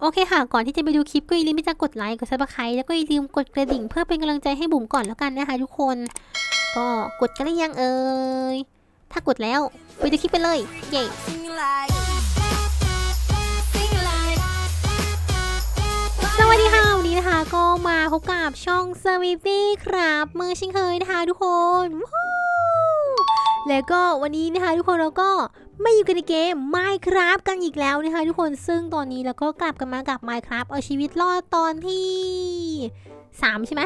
โอเคค่ะ ก่อนที่จะไปดูคลิปก็อย่าลืมที่จะกดไลค์ กดซับสไครต์แล้วก็อย่าลืมกดกระดิ่งเพื่อเป็นกำลังใจให้บุ๋มก่อนแล้วกันนะคะทุกคน ก็กดกันหรือยังเอ่ย ถ้ากดแล้วไปดูคลิปไปเลย เย้ Sing like, sing like. สวัสดีค่ะ วันนี้นะคะก็มาพบกับช่อง s w e e t y ครับมือเช่นเคยนะคะทุกคนว้าว แล้วก็วันนี้นะคะทุกคนเราก็ไม่อยู่กันในเกม Minecraft กันอีกแล้วนะคะทุกคนซึ่งตอนนี้เราก็กลับกันมากับ Minecraft เอาชีวิตรอดตอนที่ 3 ใช่ไหม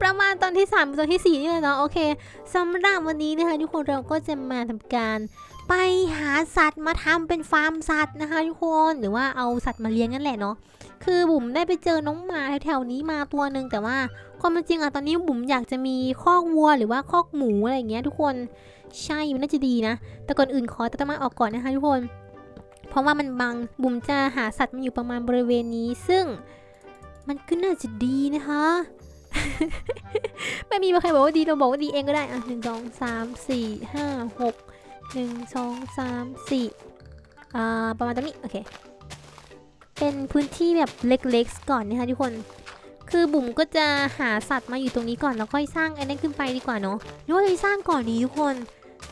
ประมาณตอนที่ 3 ตอนที่ 4 นี่แหละเนาะโอเคสำหรับวันนี้นะคะทุกคนเราก็จะมาทำการไปหาสัตว์มาทำเป็นฟาร์มสัตว์นะคะทุกคนหรือว่าเอาสัตว์มาเลี้ยงนั่นแหละเนาะคือบุ๋มได้ไปเจอน้องหมาแถวๆนี้มาตัวหนึ่งแต่ว่าความจริงอะตอนนี้บุ๋มอยากจะมีคอกวัวหรือว่าคอกหมูอะไรอย่างเงี้ยทุกคน ใช่ มันน่าจะดีนะ แต่ก่อนอื่นขอตัดต้นไม้ออกก่อนนะคะทุกคน เพราะว่ามันบัง บุ๋มจะหาสัตว์มาอยู่ประมาณบริเวณนี้ ซึ่งมันก็น่าจะดีนะคะ ไม่มีใครบอกว่าดี เราบอกว่าดีเองก็ได้อะหนึ่งสองสามสี่ห้าหกหนึ่งสองสามสี่อ่า ประมาณตรงนี้ โอเค เป็นพื้นที่แบบเล็กๆ ก่อนนะคะทุกคนคือบุ๋มก็จะหาสัตว์มาอยู่ตรงนี้ก่อนแล้วค่อยสร้างไอ้นั่นขึ้นไปดีกว่าเนาะหรือว่าจะสร้างก่อนดีทุกคน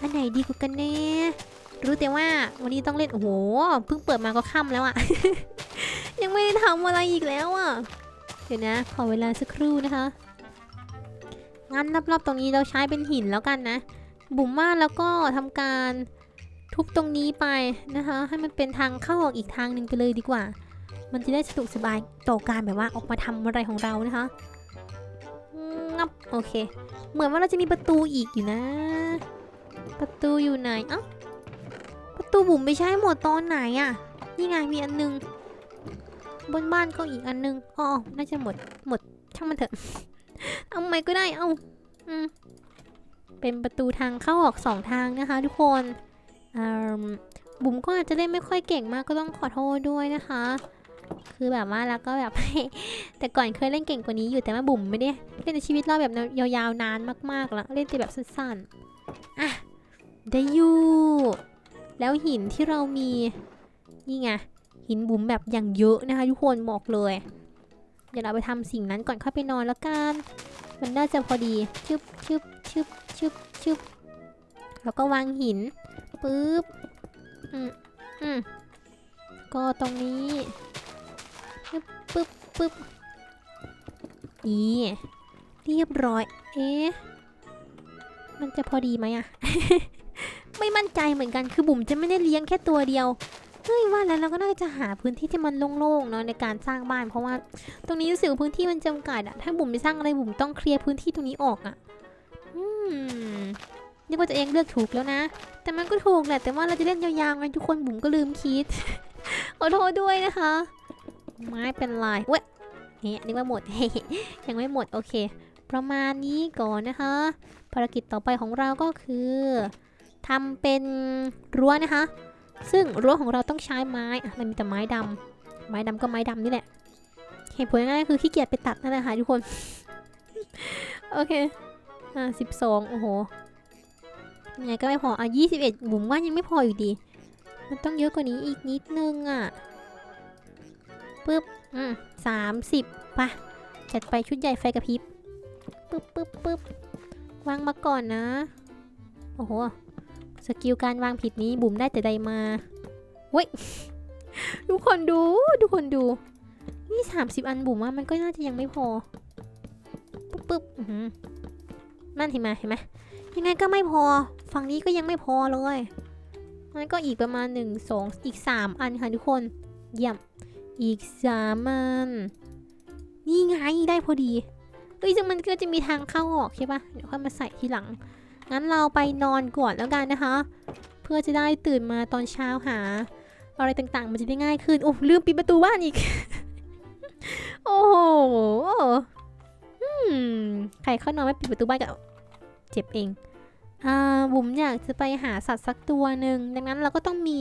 อันไหนดีกว่ากันแน่รู้แต่ว่าวันนี้ต้องเล่น โอ้โห เพิ่งเปิดมาก็ค่ำแล้วอะ ยังไม่ได้ทำอะไรอีกแล้วอะเดี๋ยวนะ ขอเวลาสักครู่นะคะ งั้นรอบๆตรงนี้เราใช้เป็นหินแล้วกันนะ บุ๋มว่าแล้วก็ทำการทุบตรงนี้ไปนะคะ ให้มันเป็นทางเข้าออกอีกทางหนึ่งไปเลยดีกว่า มันจะได้สะดวกสบายต่อการแบบว่าออกมาทำอะไรของเรานะคะงับโอเค เหมือนว่าเราจะมีประตูอีกอยู่นะ ประตูอยู่ไหนเอ้าประตูบุ๋มไม่ใช่หมดตอนไหนอะ่ะนี่ไงมีอันนึง บนบ้านก็อีกอันนึงอ๋อน่าจะหมดหมดช่างมันเถอะ เอาไหมก็ได้เอาอืมเป็นประตูทางเข้าออกสองทางนะคะทุกคนอืมบุ๋มก็อาจจะเล่นไม่ค่อยเก่งมากก็ต้องขอโทษด้วยนะคะ คือแบบว่าแล้วก็แบบ แต่ก่อนเคยเล่นเก่งกว่านี้อยู่แต่ว่าบุ๋มไม่ได้เล่นในชีวิตเราแบบยาวๆนานมากๆแล้วเล่นแต่แบบสั้นๆอะ ได้อยู่ แล้วหินที่เรามี นี่ไง หินบุ๋มแบบอย่างเยอะนะคะทุกคนบอกเลย เดี๋ยวเราไปทำสิ่งนั้นก่อนเข้าไปนอนแล้วกัน มันน่าจะพอดีชึบชึบชึบชึบชึบแล้วก็วางหินปึ๊บอืมอืมก็ตรงนี้ปึ๊บปึ๊บปึ๊บนี่เรียบร้อย เอ๊ะ มันจะพอดีไหมอะ ไม่มั่นใจเหมือนกันคือบุ๋มจะไม่ได้เลี้ยงแค่ตัวเดียวเฮ้ยว่าแล้วเราก็น่าจะหาพื้นที่ที่มันโล่งๆเนาะในการสร้างบ้าน เพราะว่าตรงนี้รู้สึกว่าพื้นที่มันจำกัดอะถ้าบุ๋มไปสร้างอะไรบุ๋มต้องเคลียร์พื้นที่ตรงนี้ออกอะอืมนี่ว่าตัวเองเลือกถูกแล้วนะ แต่มันก็ถูกแหละแต่ว่าเราจะเล่นยาวๆไงทุกคนบุ๋มก็ลืมคิดขอโทษด้วยนะคะ ไม่เป็นไรเว้ยเฮ้ยนึกว่าหมดยังไม่หมดโอเค ประมาณนี้ก่อนนะคะ ภารกิจต่อไปของเราก็คือ ทำเป็นรั้วนะคะ ซึ่งรั้วของเราต้องใช้ไม้อะมันมีแต่ไม้ดำไม้ดำก็ไม้ดำนี่แหละเหตุผลง่ายคือขี้เกียจไปตัดนั่นแหละค่ะทุกคน โอเค อ่าสิบสองโอ้โหยังไงก็ไม่พอ อะยี่สิบเอ็ดบุ๋มว่ายังไม่พออยู่ดี มันต้องเยอะกว่านี้อีกนิดนึงอะปึ๊บ อืมสามสิบปะจัดไปชุดใหญ่ไฟกระพริบปึ๊บปึ๊บปึ๊บวางมาก่อนนะ โอ้โห สกิลการวางผิดนี้บุ๋มได้แต่ใดมาเว้ยทุกคนดูทุกคนดู นี่สามสิบอันบุ๋มว่ามันก็น่าจะยังไม่พอปึ๊บปึ๊บนั่นเห็นไหมเห็นไหมยังไงก็ไม่พอ ฝั่งนี้ก็ยังไม่พอเลยงั้นก็อีกประมาณหนึ่งสองอีกสามอันค่ะทุกคน เยี่ยม อีกสามอัน นี่ไงได้พอดีเฮ้ยซึ่งมันก็จะมีทางเข้าออกใช่ปะเดี๋ยวค่อยมาใส่ทีหลัง งั้นเราไปนอนก่อนแล้วกันนะคะ เพื่อจะได้ตื่นมาตอนเช้าหา อะไรต่างๆ มันจะได้ง่ายขึ้นโอ้ลืมปิดประตูบ้านอีก โอ้โหใครเข้านอนไม่ปิดประตูบ้านก็เจ็บเองอ่าบุ๋มอยากจะไปหาสัตว์สักตัวหนึ่งดังนั้นเราก็ต้องมี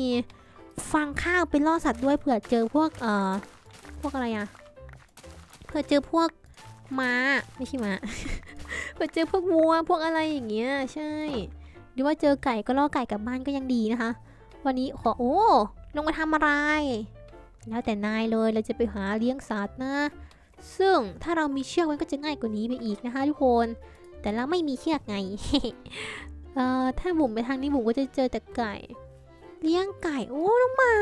ฟางข้าวไปล่อสัตว์ด้วยเผื่อเจอพวกเอ่อพวกอะไรอะเผื่อเจอพวกม้าไม่ใช่ม้า เผื่อเจอพวกวัวพวกอะไรอย่างเงี้ยใช่หรือว่าเจอไก่ก็ล่อไก่กลับบ้านก็ยังดีนะคะ วันนี้ขอโอ้ลงมาทำอะไร แล้วแต่นายเลยเราจะไปหาเลี้ยงสัตว์นะ ซึ่งถ้าเรามีเชือกมันก็จะง่ายกว่านี้ไปอีกนะคะทุกคน แต่เราไม่มีเชือกไงเอ่อถ้าบุ๋มไปทางนี้บุ๋มก็จะเจอแต่ไก่ เลี้ยงไก่โอ้น้องหมา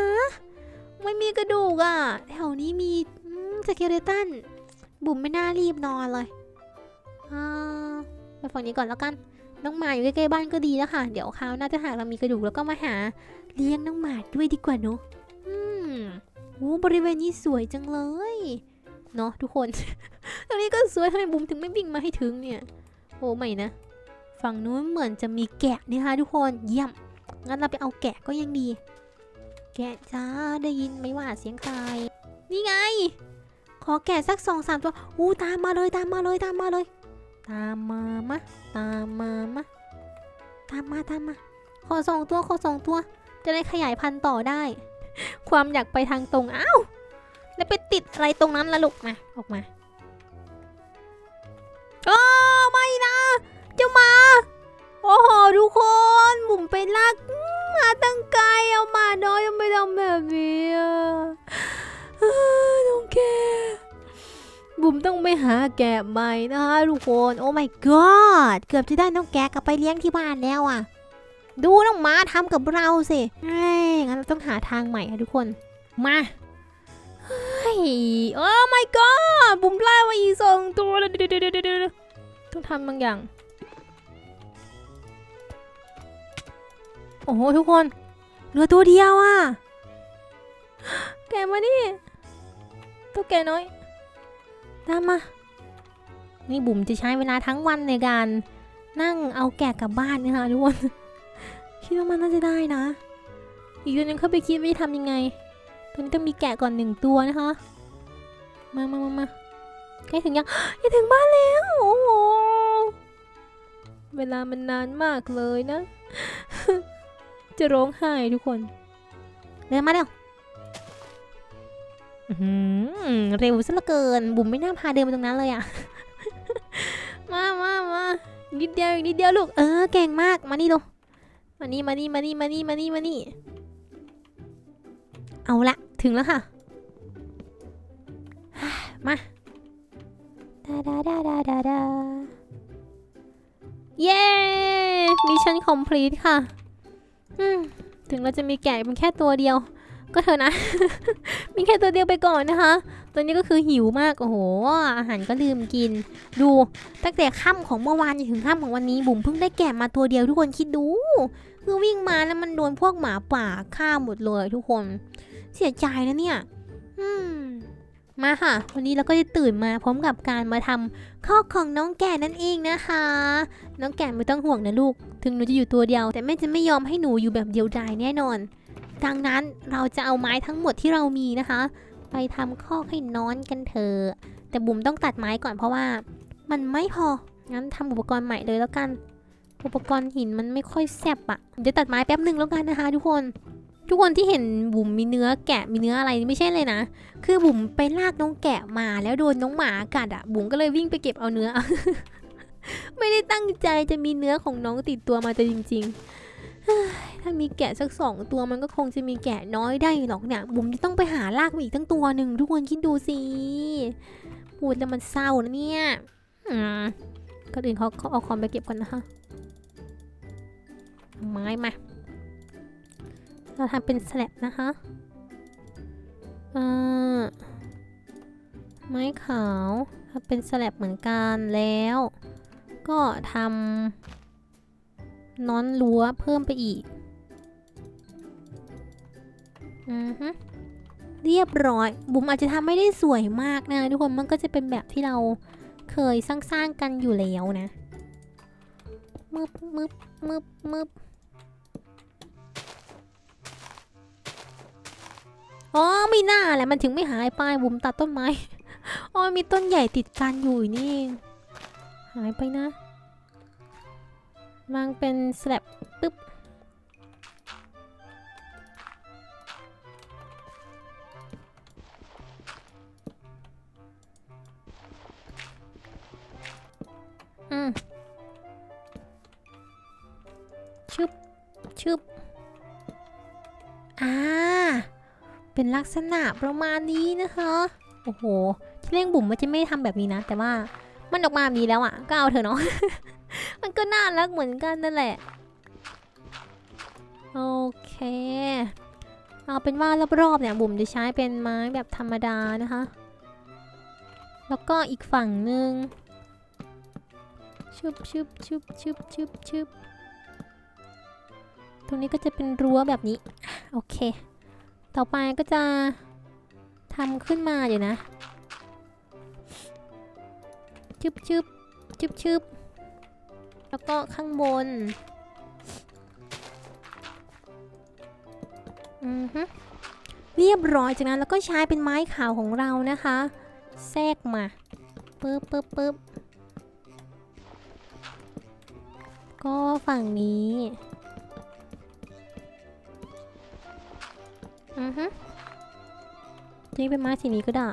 ไม่มีกระดูกอะ่ะแถวนี้มีอืมสเกเลตันบุ๋มไม่น่ารีบนอนเลย ไปฝั่งนี้ก่อนแล้วกัน น้องหมาอยู่ใกล้ๆบ้านก็ดีแล้วค่ะ เดี๋ยวคราวหน้าถ้าหากเรามีกระดูกแล้วก็มาหาเลี้ยงน้องหมาด้วยดีกว่าเนอะอืมโอ้บริเวณนี้สวยจังเลย เนาะทุกคน ตรงนี้ก็สวยทำไมบุ๋มถึงไม่วิ่งมาให้ถึงเนี่ย โอ้ไม่นะ ฝั่งนู้นเหมือนจะมีแกะนี่ค่ะทุกคน เยี่ยม งั้นเราไปเอาแกะก็ยังดี แกะจ้า ได้ยินไหมว่าเสียงใคร นี่ไง ขอแกะสักสองสามตัว อู้ตามมาเลยตามมาเลยตามมาเลย ตามมามะตามมามะตามมาตามมา ขอสองตัวขอสองตัว จะได้ขยายพันธุ์ต่อได้ ความอยากไปทางตรงอ้าวแล้วไปติดอะไรตรงนั้นละลูกมาออกมาโอ้ไม่นะเจ้ามาโอ้โหทุกคนบุ๋มไปลากมาตั้งไกลเอามาน้อยยังไม่ทำแบบนี้อะเอ้อน้องแก บุ๋มต้องไปหาแกะใหม่นะคะทุกคนโอ้ my god เกือบจะได้น้องแกะกลับไปเลี้ยงที่บ้านแล้วอะ ดูน้องหมาทำกับเราสิเอ้ยงั้นเราต้องหาทางใหม่ค่ะทุกคน มาเฮ้ยโอ้ my god บุ๋มไล่มาอีสองตัวเดี๋ยวเดี๋ยวเดี๋ยวเดี๋ยวต้องทำบางอย่าง โอ้โหทุกคนเหลือตัวเดียวอะ แกมานี่ตัวแกน้อย ตามมา นี่บุ๋มจะใช้เวลาทั้งวันในการนั่งเอาแกะกลับบ้านนะคะทุกคนคิดว่ามันน่าจะได้นะ อีกตัวหนึงเข้าไปคิดว่าจะทำยังไงตอนนี้ต้องมีแกะก่อนหนึ่งตัวนะคะมามามามาใกล้ถึงยังใกล้ถึงบ้านแล้วโอ้โหเวลามันนานมากเลยนะ จะร้องไห้ทุกคนเดินมาเร็ว เร็วซะเหลือเกิน บุ๋มไม่น่าพาเดินมาตรงนั้นเลยอะมามามานิดเดียวอีกนิดเดียวลูก เออเก่งมาก มานี่ลูกมานี่มานี่มานี่มานี่มานี่มานี่ เอาละ ถึงแล้วค่ะ มาดาดาดาดาดาดาเย้มิชชั่นคอมพลีทค่ะ ถึงเราจะมีแกะเป็นแค่ตัวเดียว ก็เถอนะ มีแค่ตัวเดียวไปก่อนนะคะ ตัวนี้ก็คือหิวมาก โอ้โห อาหารก็ลืมกิน ดูตั้งแต่ค่ำของเมื่อวานจนถึงค่ำของวันนี้ บุ๋มเพิ่งได้แกะมาตัวเดียวทุกคนคิดดู คือวิ่งมาแล้วมันโดนพวกหมาป่าฆ่าหมดเลยทุกคน เสียใจนะเนี่ย อืมมาค่ะ วันนี้เราก็จะตื่นมาพร้อมกับการมาทำข้อของน้องแกะนั่นเองนะคะ น้องแกะไม่ต้องห่วงนะลูก ถึงหนูจะอยู่ตัวเดียว แต่แม่จะไม่ยอมให้หนูอยู่แบบเดียวดายแน่นอน ดังนั้นเราจะเอาไม้ทั้งหมดที่เรามีนะคะ ไปทำคอกให้นอนกันเถอะแต่บุ๋มต้องตัดไม้ก่อนเพราะว่ามันไม่พอ งั้นทำอุปกรณ์ใหม่เลยแล้วกัน อุปกรณ์หินมันไม่ค่อยแซบอะเดี๋ยวตัดไม้แป๊บหนึ่งแล้วกันนะคะ ทุกคน ทุกคนที่เห็นบุ๋มมีเนื้อแกะมีเนื้ออะไรไม่ใช่เลยนะ คือบุ๋มไปลากน้องแกะมาแล้วโดนน้องหมากัดอะบุ๋มก็เลยวิ่งไปเก็บเอาเนื้อ ไม่ได้ตั้งใจจะมีเนื้อของน้องติดตัวมาแต่จริง ๆ ถ้ามีแกะสักสองตัวมันก็คงจะมีแกะน้อยได้หรอกเนี่ยบุ๋มจะต้องไปหาลากมาอีกตั้งตัวหนึ่งทุกคนคิดดูสิพูดแล้วมันเศร้านะเนี่ยก็อื่นเขาเขาเอาคอมไปเก็บก่อนนะคะไม้มาเราทำเป็นสแลบนะคะอ่อไม้ขาวทำเป็นสแลบเหมือนกันแล้ว ก็ทำน้อนรั้วเพิ่มไปอีก อือฮึเรียบร้อย บุ๋มอาจจะทำไม่ได้สวยมากนะ ทุกคนมันก็จะเป็นแบบที่เราเคยสร้างๆกันอยู่แล้วนะมึบมึบมึบมึบอ๋อไม่น่าแหละมันถึงไม่หายไปบุ๋มตัดต้นไม้อ๋อมีต้นใหญ่ติดกันอยู่นี่ หายไปนะวางเป็นสแลบปึ๊บ อ่า เป็นลักษณะประมาณนี้นะคะ โอ้โห ที่เร่งบุ๋มมันจะไม่ทำแบบนี้นะ แต่ว่ามันออกมาแบบนี้แล้วอะ่ะ ก็เอาเถอะเนาะ มันก็น่ารักเหมือนกันนั่นแหละ โอเค เอาเป็นว่ารอบๆเนี่ยบุ๋มจะใช้เป็นไม้แบบธรรมดานะคะ แล้วก็อีกฝั่งหนึ่งชุบชุบชุบชุบชุบชุบ รงนี้ก็จะเป็นรั้วแบบนี้ โอเค ต่อไปก็จะทำขึ้นมาเดี๋ยวนะชึบชึบชึบชึบแล้วก็ข้างบน อือฮึเรียบร้อยจากนั้น แล้วก็ใช้เป็นไม้ขาวของเรานะคะ แทรกมาปึ๊บปึ๊บปึ๊บก็ฝั่งนี้ อือฮึนี่เป็นไม้สีนี้ก็ได้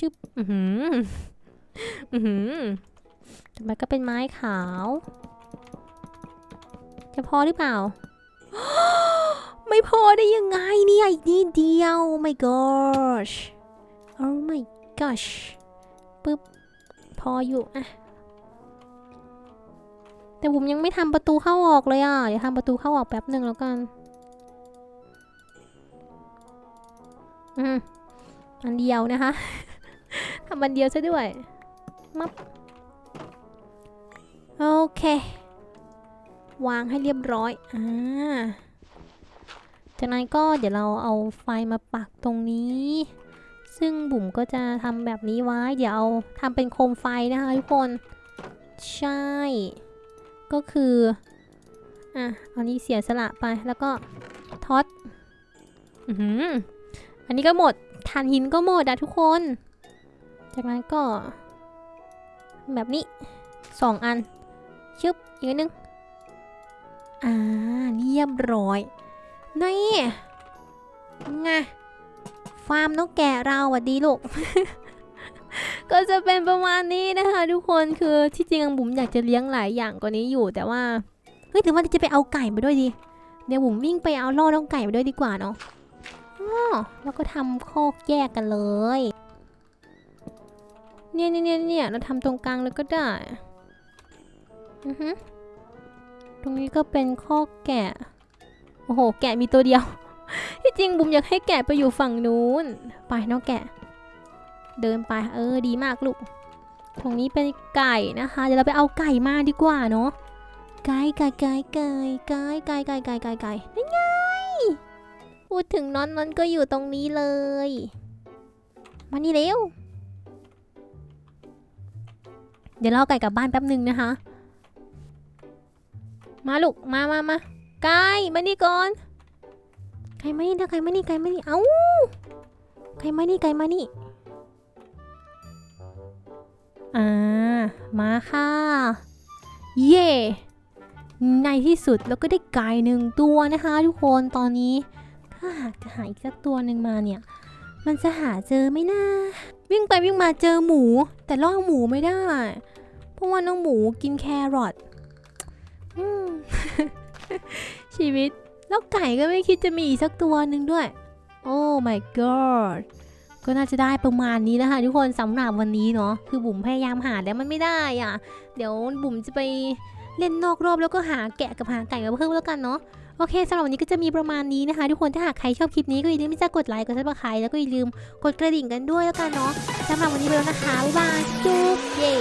จึ๊บ อือหือ อือหือต่อไปก็เป็นไม้ขาว จะพอหรือเปล่า ไม่พอได้ยังไงเนี่ยอีกนิดเดียว oh my gosh oh my gosh ปึ๊บ พออยู่อะ แต่ผมยังไม่ทำประตูเข้าออกเลยอะ เดี๋ยวทำประตูเข้าออกแป๊บหนึ่งแล้วกัน อืม อันเดียวนะคะ ทำอันเดียวซะด้วย มับ โอเค วางให้เรียบร้อย อ่า จากนั้นก็เดี๋ยวเราเอาไฟมาปักตรงนี้ ซึ่งบุ๋มก็จะทำแบบนี้ไว้ เดี๋ยวเอาทำเป็นโคมไฟนะคะทุกคน ใช่ ก็คือ อะ อันนี้เสียสละไปแล้วก็ท็อตอืออันนี้ก็หมดทานหินก็หมดอะทุกคน จากนั้นก็ แบบนี้สองอัน ชึบ อีกนหนึง อ่า เรียบร้อย นี่ไงฟาร์มนกแกะเราอะดีลูก ก็จะเป็นประมาณนี้นะคะ ทุกคนคือที่จริงบุ๋มอยากจะเลี้ยงหลายอย่างกว่านี้อยู่ แต่ว่าเฮ้ยหรือว่าจะไปเอาไก่มาด้วยดีเดี๋ยวบุ๋มวิ่งไปเอาล่อน้องไก่มาด้วยดีกว่าเนาะอ๋อแล้วก็ทำคอกแยกกันเลยเนี่ยเนี่ยเนี่ยเนี่ยเราทำตรงกลางเลยก็ได้อือฮึตรงนี้ก็เป็นคอกแกะ โอ้โห แกะมีตัวเดียว ที่จริงบุ๋มอยากให้แกะไปอยู่ฝั่งนู้น ไปน้องแกะ เดินไปเออดีมากลูกตรงนี้เป็นไก่นะคะ เดี๋ยวเราไปเอาไก่มาดีกว่าเนาะไก่ไก่ไก่ไก่ไก่ไก่ไก่ไก่ไก่ไก่นี่ไงพูดถึงนอนนอนก็อยู่ตรงนี้เลย มานี่เร็ว เดี๋ยวเราเอาไก่กลับบ้านแป๊บหนึ่งนะคะ มาลูกมามามาไก่มานี่ก่อนไก่มานี่นะไก่มานี่ไก่มานี่เอ้าไก่มานี่ไก่มานี่ อ่า มาค่ะ เย่ในที่สุดเราก็ได้ไก่หนึ่งตัวนะคะ ทุกคนตอนนี้ ถ้าหากจะหาอีกสักตัวหนึ่งมาเนี่ย มันจะหาเจอไหมนะวิ่งไปวิ่งมาเจอหมู แต่ล่อหมูไม่ได้ เพราะว่าน้องหมูกินแครอทชีวิต แล้วไก่ก็ไม่คิดจะมีอีกสักตัวหนึ่งด้วย โอ้ my god ก็น่าจะได้ประมาณนี้นะคะทุกคนสำหรับวันนี้เนาะคือบุ๋มพยายามหาแล้วมันไม่ได้อะ เดี๋ยวบุ๋มจะไปเล่นนอกรอบแล้วก็หาแกะกับหาไก่มาเพิ่มแล้วกันเนาะโอเคสำหรับวันนี้ก็จะมีประมาณนี้นะคะ ทุกคนถ้าหากใครชอบคลิปนี้ก็อย่าลืมที่จะกดไลค์กดซับสไครต์แล้วก็อย่าลืมกดกระดิ่งกันด้วยแล้วกันเนาะสำหรับวันนี้ไปแล้วนะคะบ๊ายบายจุ๊บเย้